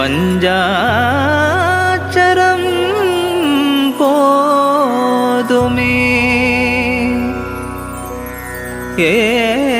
பஞ்சாச்சரம் போதுமே. ஏ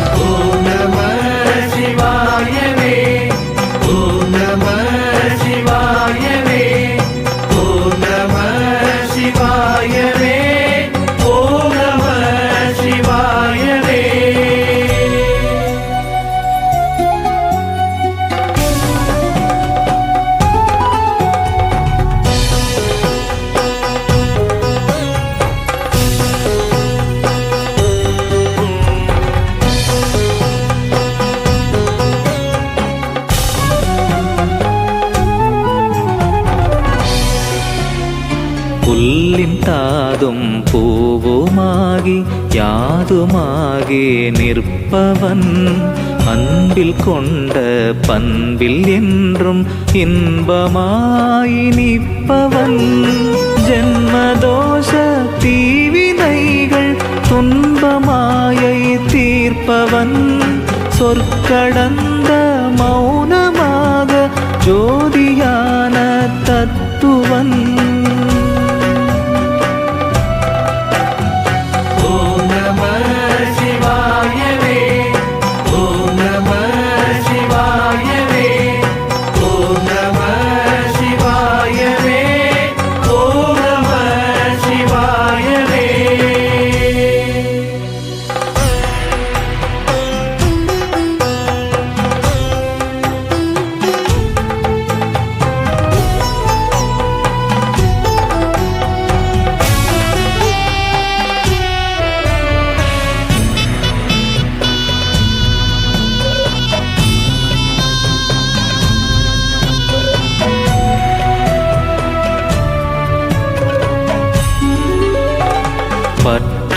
சிவாயவே புல்லின் தாதும் பூவுமாகி யாதுமாகி நிற்பவன். அன்பில் கொண்ட பண்பில் என்றும் இன்பமாய் நிற்பவன். ஜென்மதோஷ தீவினைகள் துன்பமாயை தீர்ப்பவன். சொற்கடந்த மௌனமாக ஜோதியான தத்துவன்.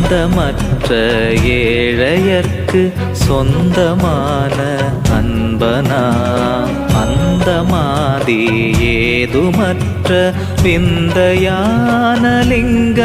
பந்தமற்ற ஏழையர்க்கு சொந்தமான அன்பனா? அந்த மாதி ஏதுமற்ற விந்தையான லிங்க